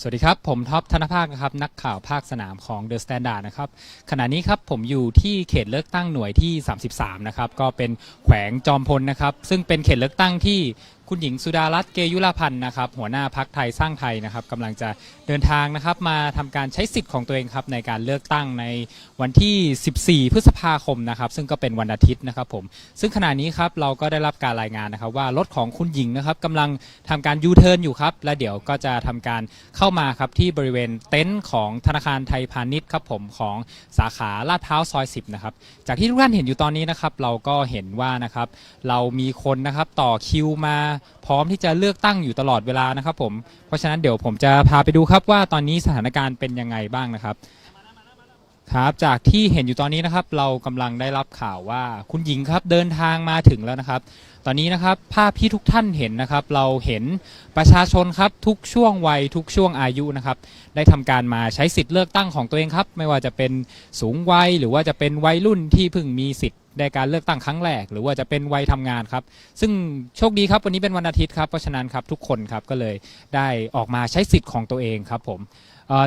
สวัสดีครับ ผมท็อปธนภาคนะครับ นักข่าวภาคสนามของเดอะสแตนดาร์ดนะครับ ขณะนี้ครับผมอยู่ที่เขตเลือกตั้งหน่วยที่ 33 นะครับ ก็เป็นแขวงจอมพลนะครับ ซึ่งเป็นเขตเลือกตั้งที่ คุณหญิงสุดารัตน์เกยุราพันธ์นะครับหัวหน้าพักไทยสร้างไทยนะครับกำลังจะเดินทางนะครับมาทำการใช้สิทธิ์ของตัวเองครับในการเลือกตั้งในวันที่ 14 พฤษภาคมนะครับซึ่งก็เป็นวันอาทิตย์นะครับผมซึ่งขณะนี้ครับเราก็ได้รับการรายงานนะครับว่ารถของคุณหญิงนะครับกำลังทำการยูเทิร์นอยู่ครับและเดี๋ยวก็จะทำการเข้ามาครับที่บริเวณเต็นท์ของธนาคารไทยพาณิชย์ครับผมของสาขาลาดพร้าวซอย 10นะครับจากที่ทุกท่านเห็นอยู่ตอนนี้นะครับเราก็เห็นว่านะครับเรามีคนนะครับต่อคิวมาพร้อมที่จะเลือกตั้งอยู่ตลอดเวลานะครับผมเพราะฉะนั้นเดี๋ยวผมจะพาไปดูครับว่าตอนนี้สถานการณ์เป็นยังไงบ้างนะครับครับจากที่เห็นอยู่ตอนนี้นะครับ เรากำลังได้รับข่าวว่าคุณหญิงครับเดินทางมาถึงแล้วนะครับ ตอนนี้นะครับภาพที่ทุกท่านเห็นนะครับ เราเห็นประชาชนครับทุกช่วงวัยทุกช่วงอายุนะครับ ได้ทำการมาใช้สิทธิ์เลือกตั้งของตัวเองครับ ไม่ว่าจะเป็นสูงวัยหรือว่าจะเป็นวัยรุ่นที่เพิ่งมีสิทธิ์ ในการเลือกตั้งครั้งแรก หรือว่าจะเป็นวัยทำงานครับ ซึ่งโชคดีครับวันนี้เป็นวันอาทิตย์ครับเพราะฉะนั้นครับทุกคนครับก็เลยได้ออกมาใช้สิทธิ์ของตัวเองครับผม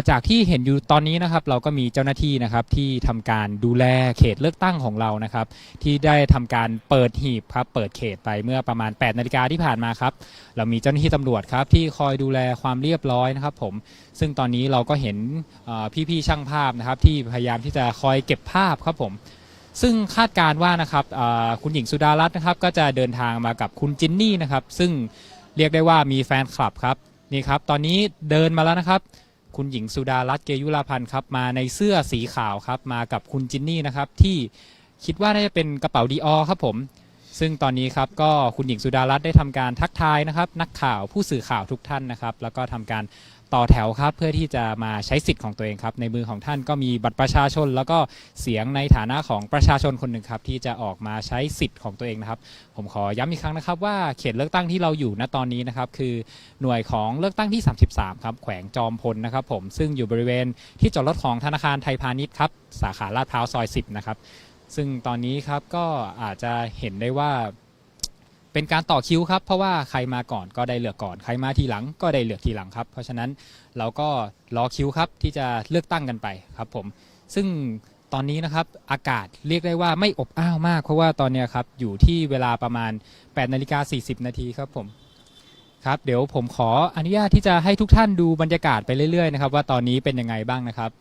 จากที่เห็นอยู่ตอนนี้นะครับเราก็มีเจ้าหน้าที่นะครับที่ทำการดูแลเขตเลือกตั้งของเรานะครับ ที่ได้ทำการเปิดหีบครับเปิดเขตไปเมื่อประมาณ8นาฬิกาที่ผ่านมาครับเรามีเจ้าหน้าที่ตำรวจครับที่คอยดูแลความเรียบร้อยนะครับผมซึ่งตอนนี้เราก็เห็นพี่ๆช่างภาพนะครับที่พยายามที่จะคอยเก็บภาพครับผม ซึ่งคาดการว่านะครับคุณหญิงสุดารัตน์นะครับก็จะเดินทางมากับคุณจินนี่นะครับซึ่งเรียกได้ว่ามีแฟนคลับครับนี่ครับตอนนี้เดินมาแล้วนะครับคุณหญิงสุดารัตน์เกยุราพันธ์ครับมาในเสื้อสีขาวครับมากับคุณจินนี่นะครับที่คิดว่าน่าจะเป็นกระเป๋าดีออครับผม ซึ่งตอนนี้ครับก็คุณหญิงสุดารัตน์ได้ทำการทักทายนะครับนักข่าวผู้สื่อข่าวทุกท่านนะครับ แล้วก็ทำการ ต่อแถวครับ เพื่อที่จะมาใช้สิทธิ์ของตัวเองครับ ในมือของท่านก็มีบัตรประชาชน แล้วก็เสียงในฐานะของประชาชนคนหนึ่งครับ ที่จะออกมาใช้สิทธิ์ของตัวเองนะครับ ผมขอย้ำอีกครั้งนะครับ ว่าเขตเลือกตั้งที่เราอยู่ณตอนนี้นะครับ คือหน่วยของเลือกตั้งที่ 33 ครับ แขวงจอมพลนะครับ ผมซึ่งอยู่บริเวณที่จอดรถของธนาคารไทยพาณิชย์ครับสาขาลาดพร้าวซอย 10 นะครับซึ่งตอนนี้ครับก็อาจจะเห็นได้ว่า เป็นการต่อคิวครับ เพราะว่าใครมาก่อนก็ได้เลือกก่อน ใครมาทีหลังก็ได้เลือกทีหลังครับ เพราะฉะนั้นเราก็รอคิวครับที่จะเลือกตั้งกันไปครับผม ซึ่งตอนนี้นะครับอากาศเรียกได้ว่าไม่อบอ้าวมาก เพราะว่าตอนนี้ครับอยู่ที่เวลาประมาณ8นาฬิกา40 นาทีครับผมครับเดี๋ยวผมขออนุญาตที่จะให้ทุกท่านดูบรรยากาศไปเรื่อยๆนะครับว่าตอนนี้เป็นยังไงบ้างนะครับ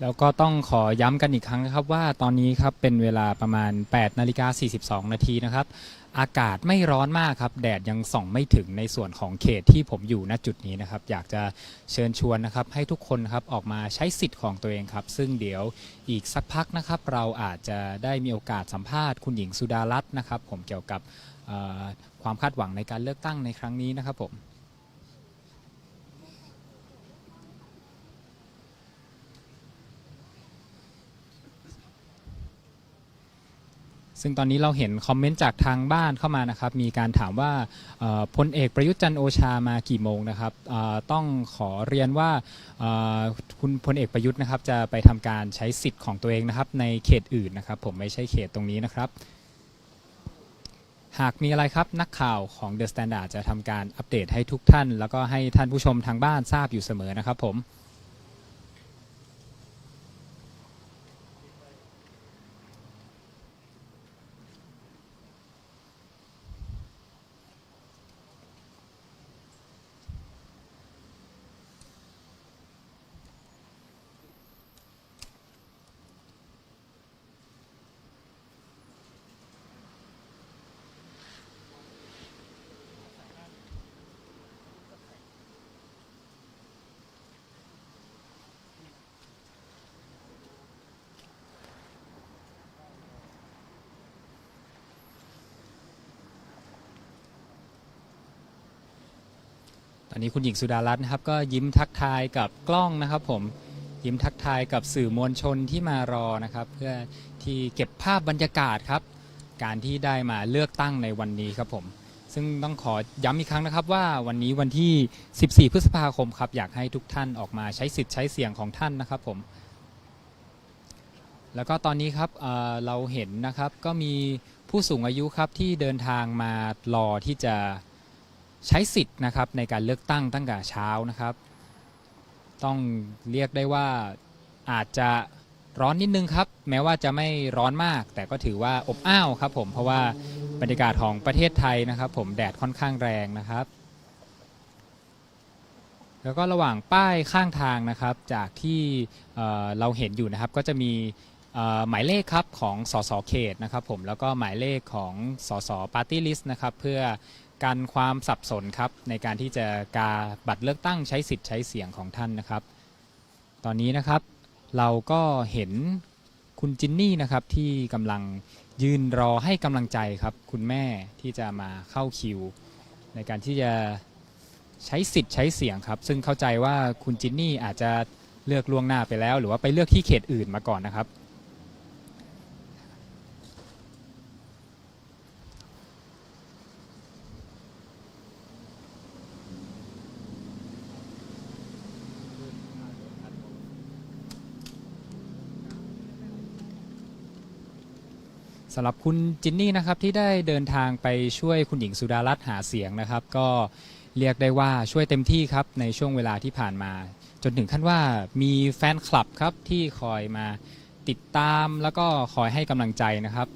แล้วก็ต้องขอย้ำกันอีกครั้งนะครับว่าตอนนี้ครับเป็นเวลาประมาณ 8 นาฬิกา 42 นาทีนะครับ อากาศไม่ร้อนมากครับ แดดยังส่องไม่ถึงในส่วนของเขตที่ผมอยู่ณจุดนี้นะครับ อยากจะเชิญชวนนะครับ ให้ทุกคนครับออกมาใช้สิทธิ์ของตัวเองครับ ซึ่งเดี๋ยวอีกสักพักนะครับ เราอาจจะได้มีโอกาสสัมภาษณ์คุณหญิงสุดารัตน์นะครับ ผมเกี่ยวกับความคาดหวังในการเลือกตั้งในครั้งนี้นะครับผม ซึ่งตอนนี้เราเห็นคอมเมนต์จากทางบ้านเข้ามานะครับ มีการถามว่าเอ่อพลเอกประยุทธ์จันทร์โอชามากี่โมงนะครับเอ่อต้องขอเรียนว่าเอ่อคุณพลเอกประยุทธ์นะครับจะไปทำการใช้สิทธิ์ของตัวเองนะครับในเขตอื่นนะครับ ผมไม่ใช่เขตตรงนี้นะครับ หากมีอะไรครับนักข่าวของ The Standard จะทำการอัปเดตให้ทุกท่าน แล้วก็ให้ท่านผู้ชมทางบ้านทราบอยู่เสมอนะครับผม อนนี้คุณหญิงสุดารัตน์นะครับก็ยิ้มทักทายกับกล้องนะครับผมยิ้มทักทายกับสื่อมวลชนที่มารอนะครับเพื่อที่เก็บภาพบรรยากาศครับ การที่ได้มาเลือกตั้งในวันนี้ครับผม ซึ่งต้องขอย้ำอีกครั้งนะครับว่าวันนี้วันที่ 14 พฤษภาคมครับอยากให้ทุกท่านออกมาใช้สิทธิ์ใช้เสียงของท่านนะครับผม แล้วก็ตอนนี้ครับเเราเห็นนะครับก็มีผู้สูงอายุครับที่เดินทางมารอที่จะ ใช้สิทธิ์นะครับในการเลือกตั้งตั้งแต่เช้านะครับ ต้องเรียกได้ว่าอาจจะร้อนนิดนึงครับ แม้ว่าจะไม่ร้อนมาก แต่ก็ถือว่าอบอ้าวครับผมเพราะว่าบรรยากาศของประเทศไทยนะครับ ผมแดดค่อนข้างแรงนะครับ แล้วก็ระหว่างป้ายข้างทางนะครับ จากที่เเราเห็นอยู่นะครับ ก็จะมีหมายเลขครับของสสเขตนะครับ ผมแล้วก็หมายเลขของสสปาร์ตี้ลิสต์นะครับ เพื่อ กันความสับสนครับในการที่จะกาบัตรเลือกตั้งใช้สิทธิ์ใช้เสียงของท่านนะครับ ตอนนี้นะครับเราก็เห็นคุณจินนี่นะครับที่กำลังยืนรอให้กำลังใจครับ คุณแม่ที่จะมาเข้าคิว ในการที่จะใช้สิทธิ์ใช้เสียงครับ ซึ่งเข้าใจว่าคุณจินนี่อาจจะเลือกล่วงหน้าไปแล้ว หรือว่าไปเลือกที่เขตอื่นมาก่อนนะครับ สำหรับคุณจินนี่นะครับที่ได้เดินทางไปช่วยคุณหญิงสุดารัตน์หาเสียงนะครับ ก็เรียกได้ว่าช่วยเต็มที่ครับในช่วงเวลาที่ผ่านมา จนถึงขั้นว่ามีแฟนคลับครับที่คอยมาติดตามแล้วก็คอยให้กำลังใจนะครับ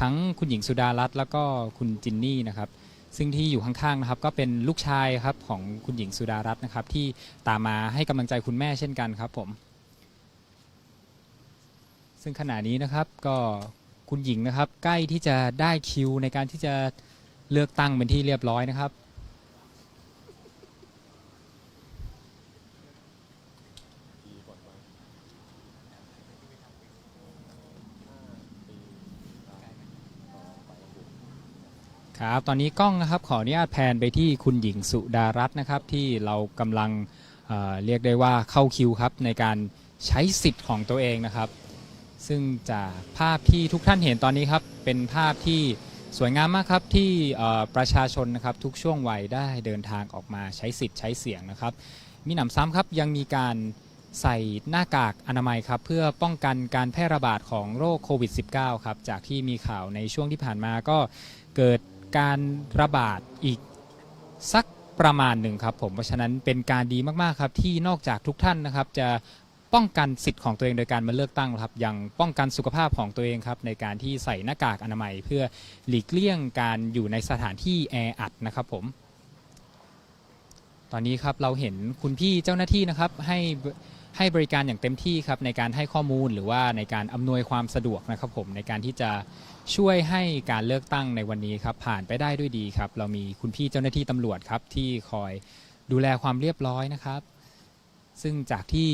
ทั้งคุณหญิงสุดารัตน์แล้วก็คุณจินนี่นะครับ ซึ่งที่อยู่ข้างๆนะครับ ก็เป็นลูกชายครับของคุณหญิงสุดารัตน์นะครับ ที่ตามมาให้กำลังใจคุณแม่เช่นกันครับผม ซึ่งขณะนี้นะครับก็ คุณหญิงนะครับ ใกล้ที่จะได้คิวในการที่จะเลือกตั้งเป็นที่เรียบร้อยนะครับ ครับ ตอนนี้กล้องนะครับขออนุญาตแพนไปที่คุณหญิงสุดารัตน์นะครับ ที่เรากำลังเอ่อเรียกได้ว่าเข้าคิวครับในการใช้สิทธิ์ของตัวเองนะครับ ซึ่งจากภาพที่ทุกท่านเห็นตอนนี้ครับ เป็นภาพที่สวยงามมากครับที่ประชาชนนะครับทุกช่วงวัยได้เดินทางออกมาใช้สิทธิ์ใช้เสียงนะครับ มีหนำซ้ำครับยังมีการใส่หน้ากากอนามัยครับเพื่อป้องกันการแพร่ระบาดของโรคโควิด -19 ครับจากที่มีข่าวในช่วงที่ผ่านมาก็เกิดการระบาดอีกสักประมาณหนึ่งครับผมเพราะฉะนั้นเป็นการดีมากๆครับที่นอกจากทุกท่านนะครับจะ ป้องกันสิทธิ์ของตัวเองโดยการมาเลือกตั้งครับยังป้องกันสุขภาพของตัวเองครับในการที่ใส่หน้ากากอนามัย เพื่อหลีกเลี่ยงการอยู่ในสถานที่แออัดนะครับผม ตอนนี้ครับเราเห็นคุณพี่เจ้าหน้าที่นะครับให้ให้บริการอย่างเต็มที่ครับในการให้ข้อมูลหรือว่าในการอำนวยความสะดวกนะครับผมในการที่จะช่วยให้การเลือกตั้งในวันนี้ครับผ่านไปได้ด้วยดีครับ เรามีคุณพี่เจ้าหน้าที่ตำรวจครับที่คอยดูแลความเรียบร้อยนะครับ ซึ่งจากที่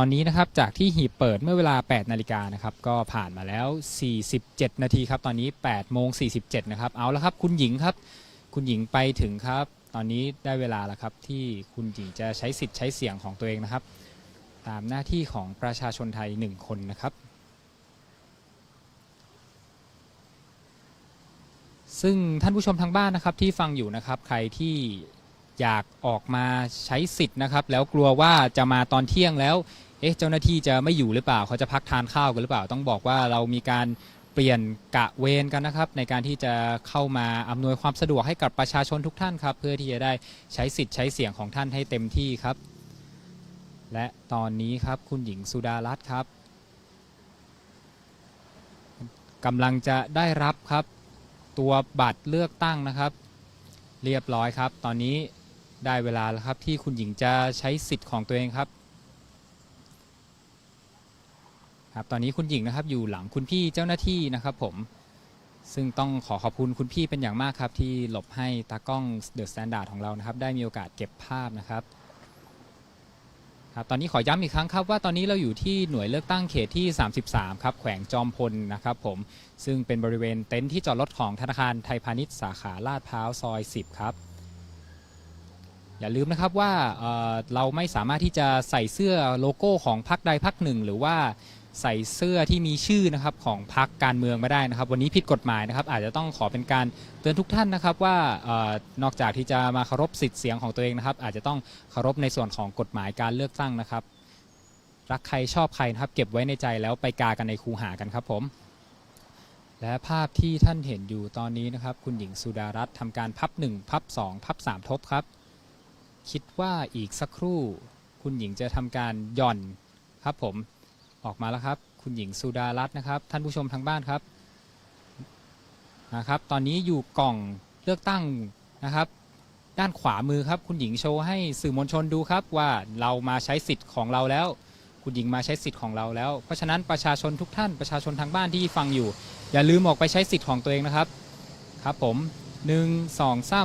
ตอนนี้นะครับจากที่หีบเปิดเมื่อเวลา 8 นาฬิกานะครับก็ผ่านมาแล้ว 47 นาทีครับตอนนี้8โมง47นะครับเอาละครับคุณหญิงครับ คุณหญิงไปถึงครับ ตอนนี้ได้เวลาแล้วครับที่คุณหญิงจะใช้สิทธิ์ใช้เสียงของตัวเองนะครับ ตามหน้าที่ของประชาชนไทยหนึ่งคนนะครับ ซึ่งท่านผู้ชมทางบ้านนะครับที่ฟังอยู่นะครับใครที่อยากออกมาใช้สิทธิ์นะครับ แล้วกลัวว่าจะมาตอนเที่ยงแล้ว เอ๊ะเจ้าหน้าที่จะไม่อยู่หรือเปล่า เขาจะพักทานข้าวกันหรือเปล่า ต้องบอกว่าเรามีการเปลี่ยนกะเวรกันนะครับ ในการที่จะเข้ามาอำนวยความสะดวกให้กับประชาชนทุกท่านครับ เพื่อที่จะได้ใช้สิทธิ์ใช้เสียงของท่านให้เต็มที่ครับ และตอนนี้ครับคุณหญิงสุดารัตน์ครับกำลังจะได้รับครับ ตัวบัตรเลือกตั้งนะครับ เรียบร้อยครับ ตอนนี้ได้เวลาแล้วครับที่คุณหญิงจะใช้สิทธิ์ของตัวเองครับ ครับตอนนี้คุณหญิงนะครับอยู่หลังคุณพี่เจ้าหน้าที่นะครับผมซึ่งต้องขอขอบคุณคุณพี่เป็นอย่างมากครับ ที่หลบให้ตากล้องเดอะสแตนดาร์ดของเรานะครับ ได้มีโอกาสเก็บภาพนะครับครับ ตอนนี้ขอย้ำอีกครั้งครับว่าตอนนี้เราอยู่ที่หน่วยเลือกตั้งเขตที่ 33 ครับ แขวงจอมพลนะครับผมซึ่งเป็นบริเวณเต็นท์ที่จอดรถของธนาคารไทยพาณิชย์สาขาลาดพร้าวซอย 10 ครับ อย่าลืมนะครับว่าเเราไม่สามารถที่จะใส่เสื้อโลโก้ของพรรคใดพรรคหนึ่ง หรือว่า ใส่เสื้อที่มีชื่อนะครับของพรรคการเมืองไม่ได้นะครับ วันนี้ผิดกฎหมายนะครับ อาจจะต้องขอเป็นการเตือนทุกท่านนะครับว่าเออนอกจากที่จะมาเคารพสิทธิ์เสียงของตัวเองนะครับ อาจจะต้องเคารพในส่วนของกฎหมายการเลือกตั้งนะครับ รักใครชอบใครนะครับ เก็บไว้ในใจแล้วไปกากันในคูหากันครับผม และภาพที่ท่านเห็นอยู่ตอนนี้นะครับ คุณหญิงสุดารัตน์ทำการพับ1พับ2พับ3ทบครับ คิดว่าอีกสักครู่ คุณหญิงจะทำการหย่อนครับผม ออกมาแล้วครับ คุณหญิงสุดารัตน์นะครับ ท่านผู้ชมทางบ้านครับนะครับ ตอนนี้อยู่กล่องเลือกตั้งนะครับ ด้านขวามือครับ คุณหญิงโชว์ให้สื่อมวลชนดูครับว่าเรามาใช้สิทธิ์ของเราแล้ว คุณหญิงมาใช้สิทธิ์ของเราแล้ว เพราะฉะนั้นประชาชนทุกท่านประชาชนทางบ้านที่ฟังอยู่ อย่าลืมออกไปใช้สิทธิ์ของตัวเองนะครับครับผมหนึ่งสองซ้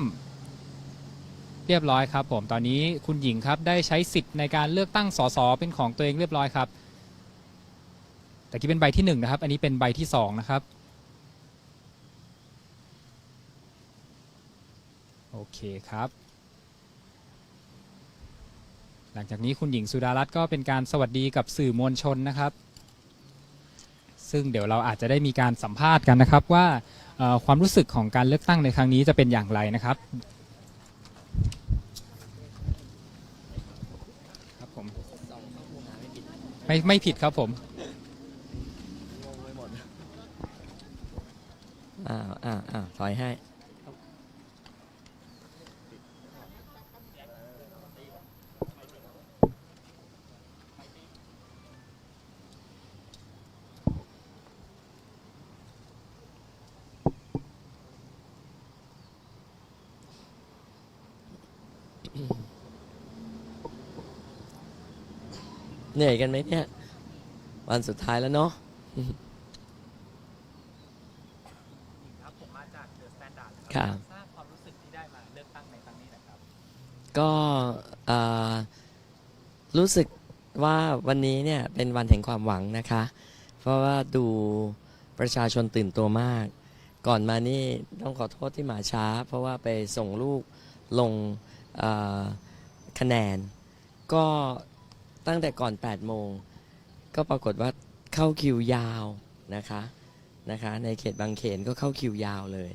ำเรียบร้อยครับผมตอนนี้คุณหญิงครับได้ใช้สิทธิ์ในการเลือกตั้งสสเป็นของตัวเองเรียบร้อยครับ แต่กี้เป็นใบที่หนึ่งนะครับ อันนี้เป็นใบที่สองนะครับ โอเคครับ หลังจากนี้คุณหญิงสุดารัตน์ก็เป็นการสวัสดีกับสื่อมวลชนนะครับ ซึ่งเดี๋ยวเราอาจจะได้มีการสัมภาษณ์กันนะครับว่าความรู้สึกของการเลือกตั้งในครั้งนี้จะเป็นอย่างไรนะครับครับผมไม่ไม่ผิดครับผม อ้าวอ้าวอ้าว ถอยให้ เหนื่อยกันไหมเนี่ย วันสุดท้ายแล้วเนาะ ครับผมมาจากเดอะสแต นดาร์ดครับทราบความรู้สึกที่ได้มาเลือกตั้งในครั้งนี้นะครับ ก็เอ่อรู้สึกว่าวันนี้เนี่ยเป็นวันแห่งความหวังนะคะ เพราะว่าดูประชาชนตื่นตัวมาก ก่อนมานี่ต้องขอโทษที่มาช้า เพราะว่าไปส่งลูกลงเอ่อคะแนน ก็ตั้งแต่ก่อน 8 โมง ก็ปรากฏว่าเข้าคิวยาวนะคะนะคะในเขตบางเขนก็เข้าคิวยาวเลย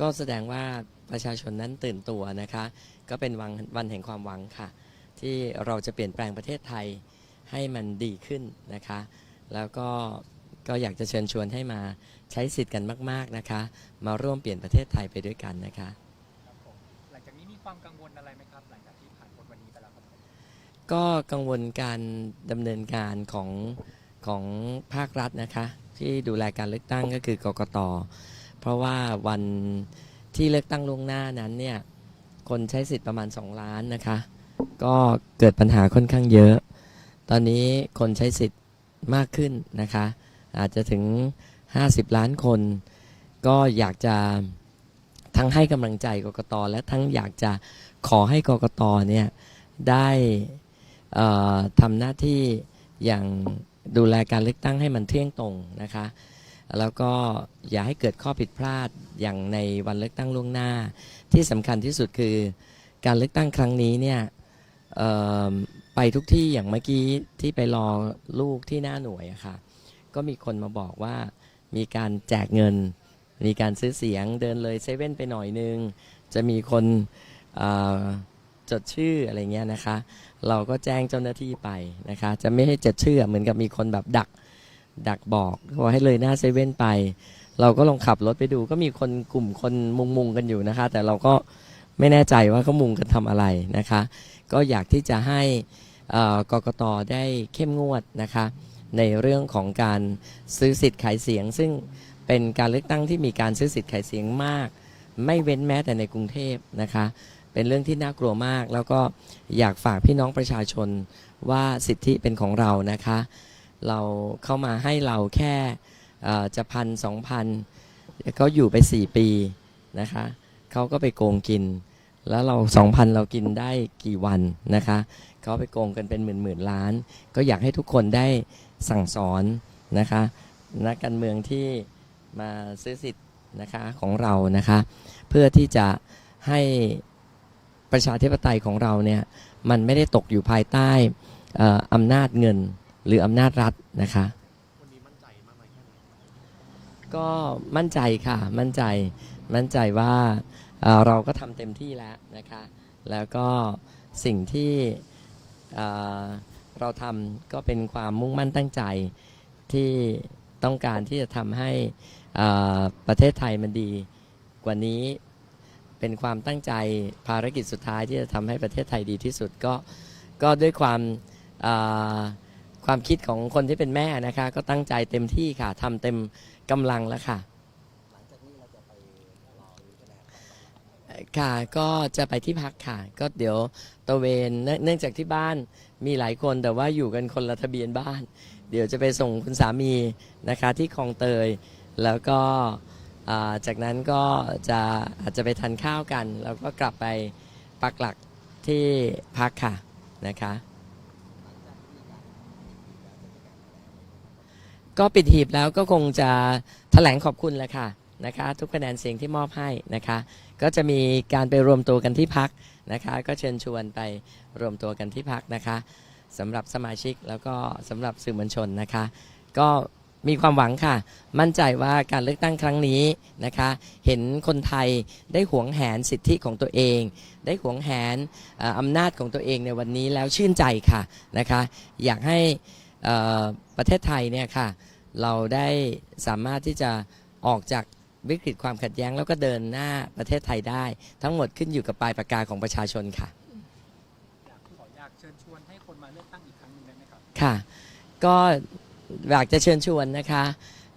ก็แสดงว่าประชาชนนั้นตื่นตัวนะคะ ก็เป็นวันวันแห่งความหวังค่ะ ที่เราจะเปลี่ยนแปลงประเทศไทยให้มันดีขึ้นนะคะ แล้วก็ก็อยากจะเชิญชวนให้มาใช้สิทธิ์กันมาก ๆนะคะ มาร่วมเปลี่ยนประเทศไทยไปด้วยกันนะคะ ครับผมหลังจากนี้มีความกังวลอะไรไหมครับ หลังจากที่ผ่านพ้นวันนี้ไปแล้วครับก็กังวลการดำเนินการของของภาครัฐนะคะ ที่ดูแลการเลือกตั้งก็คือกกต เพราะว่าวันที่เลือกตั้งล่วงหน้านั้นเนี่ยคนใช้สิทธิ์ประมาณ 2 ล้านนะคะ ก็เกิดปัญหาค่อนข้างเยอะ ตอนนี้คนใช้สิทธิ์มากขึ้นนะคะ อาจจะถึง 50 ล้านคน ก็อยากจะทั้งให้กำลังใจกกตและทั้งอยากจะขอให้กกตเนี่ยได้ทำหน้าที่อย่างดูแลการเลือกตั้งให้มันเที่ยงตรงนะคะ แล้วก็อย่าให้เกิดข้อผิดพลาดอย่างในวันเลือกตั้งล่วงหน้า ที่สำคัญที่สุดคือการเลือกตั้งครั้งนี้เนี่ยไปทุกที่อย่างเมื่อกี้ที่ไปรอลูกที่หน้าหน่วยอะค่ะก็มีคนมาบอกว่ามีการแจกเงิน มีการซื้อเสียงเดินเลยเซเว่นไปหน่อยนึง จะมีคนจดชื่ออะไรเงี้ยนะคะ เราก็แจ้งเจ้าหน้าที่ไปนะคะ จะไม่ให้จดชื่อเหมือนกับมีคนแบบดัก ดักบอกว่าให้เลยหน้าเซเว่นไป เราก็ลองขับรถไปดู ก็มีคนกลุ่มคนมุงมุงกันอยู่นะคะ แต่เราก็ไม่แน่ใจว่าเขามุงกันทำอะไรนะคะ ก็อยากที่จะให้กกตได้เข้มงวดนะคะ ในเรื่องของการซื้อสิทธิ์ขายเสียง ซึ่งเป็นการเลือกตั้งที่มีการซื้อสิทธิ์ขายเสียงมาก ไม่เว้นแม้แต่ในกรุงเทพนะคะ เป็นเรื่องที่น่ากลัวมาก แล้วก็อยากฝากพี่น้องประชาชนว่าสิทธิเป็นของเรานะคะ เราเข้ามาให้เราแค่จะพันสองพันเขาอยู่ไป 4 ปีนะคะเขาก็ไปโกงกิน แล้วเราสองพันเรากินได้กี่วันนะคะเขาไปโกงกันเป็นหมื่นหมื่นล้าน ก็อยากให้ทุกคนได้สั่งสอนนะคะนักการเมืองที่มาซื้อสิทธิ์นะคะของเรานะคะเพื่อที่จะให้ประชาธิปไตยของเราเนี่ยมันไม่ได้ตกอยู่ภายใต้อออำนาจเงิน หรืออำนาจรัฐนะคะก็มั่นใจค่ะ มั่นใจมั่นใจว่าเราก็ทำเต็มที่แล้วนะคะ แล้วก็สิ่งที่เราทำก็เป็นความมุ่งมั่นตั้งใจที่ต้องการที่จะทำให้ประเทศไทยมันดีกว่านี้เป็นความตั้งใจภารกิจสุดท้ายที่จะทำให้ประเทศไทยดีที่สุดก็ก็ด้วยความ ความคิดของคนที่เป็นแม่นะคะ ก็ตั้งใจเต็มที่ค่ะทำเต็มกำลังแล้วค่ะ ค่ะก็จะไปที่พักค่ะ ก็เดี๋ยวตระเวนเนื่องเนื่องจากที่บ้านมีหลายคนแต่ว่าอยู่กันคนละทะเบียนบ้าน เดี๋ยวจะไปส่งคุณสามีนะคะที่คลองเตย แล้วก็อ่าจากนั้นก็จะอาจจะไปทานข้าวกัน แล้วก็กลับไปปักหลักที่พักค่ะนะคะ ก็ปิดหีบแล้วก็คงจะแถลงขอบคุณแหละค่ะนะคะทุกคะแนนเสียงที่มอบให้นะคะ ก็จะมีการไปรวมตัวกันที่พักนะคะ ก็เชิญชวนไปรวมตัวกันที่พักนะคะสำหรับสมาชิกแล้วก็สำหรับสื่อมวลชนนะคะ ก็มีความหวังค่ะ มั่นใจว่าการเลือกตั้งครั้งนี้นะคะ เห็นคนไทยได้หวงแหนสิทธิของตัวเอง ได้หวงแหนออำนาจของตัวเองในวันนี้แล้วชื่นใจค่ะนะคะ อยากให้ ประเทศไทยเนี่ยค่ะเราได้สามารถที่จะออกจากวิกฤตความขัดแย้งแล้วก็เดินหน้าประเทศไทยได้ ทั้งหมดขึ้นอยู่กับปลายปากกาของประชาชนค่ะอยากขออยากเชิญชวนให้คนมาเลือกตั้งอีกครั้งหนึงได้ไหมครับ ค่ะ ก็อยากจะเชิญชวนนะคะ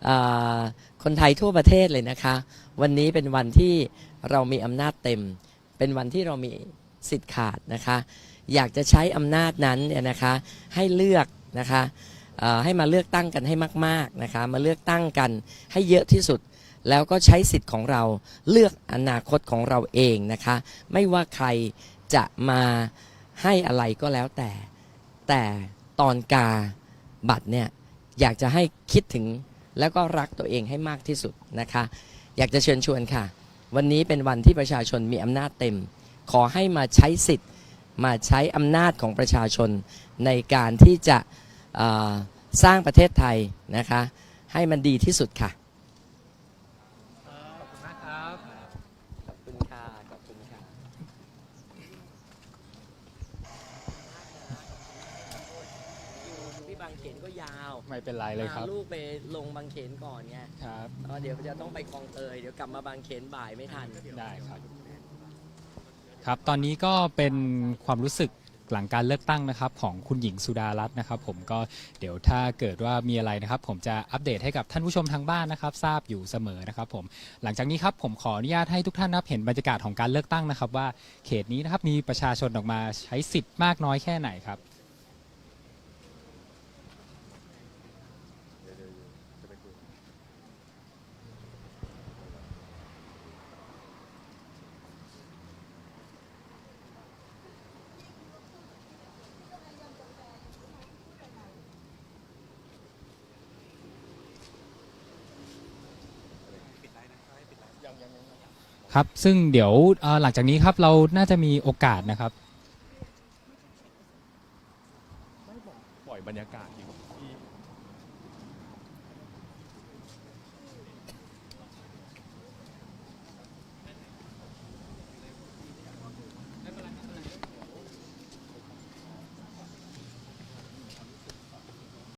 เอ่อคนไทยทั่วประเทศเลยนะคะ วันนี้เป็นวันที่เรามีอำนาจเต็ม เป็นวันที่เรามีสิทธิ์ขาดนะคะ อยากจะใช้อำนาจนั้นเนี่ยนะคะ ให้เลือก นะคะให้มาเลือกตั้งกันให้มากๆนะคะมาเลือกตั้งกันให้เยอะที่สุด แล้วก็ใช้สิทธิ์ของเราเลือกอนาคตของเราเองนะคะ ไม่ว่าใครจะมาให้อะไรก็แล้วแต่ แต่ตอนกาบัตรเนี่ยอยากจะให้คิดถึงแล้วก็รักตัวเองให้มากที่สุดนะคะ อยากจะเชิญชวนค่ะ วันนี้เป็นวันที่ประชาชนมีอำนาจเต็ม ขอให้มาใช้สิทธิ์ มาใช้อำนาจของประชาชนในการที่จะ สร้างประเทศไทยนะคะ ให้มันดีที่สุดค่ะ ขอบคุณมากครับ ขอบคุณค่ะ ขอบคุณค่ะอยู่ที่บางเขนก็ยาวไม่เป็นไรเลยครับ พาลูกไปลงบางเขนก่อนไงครับแล้วเดี๋ยวจะต้องไปคลองเตย เดี๋ยวกลับมาบางเขนบ่ายไม่ทัน ได้ครับ ครับ ตอนนี้ก็เป็นความรู้สึก หลังการเลือกตั้งนะครับของคุณหญิงสุดารัตน์นะครับ ผมก็เดี๋ยวถ้าเกิดว่ามีอะไรนะครับ ผมจะอัปเดตให้กับท่านผู้ชมทางบ้านนะครับ ทราบอยู่เสมอนะครับ ผมหลังจากนี้ครับผมขออนุญาตให้ทุกท่านนะครับเห็นบรรยากาศของการเลือกตั้งนะครับ ว่าเขตนี้นะครับมีประชาชนออกมาใช้สิทธิ์มากน้อยแค่ไหนครับ ครับซึ่งเดี๋ยวหลังจากนี้ครับเราน่าจะมีโอกาสนะครับ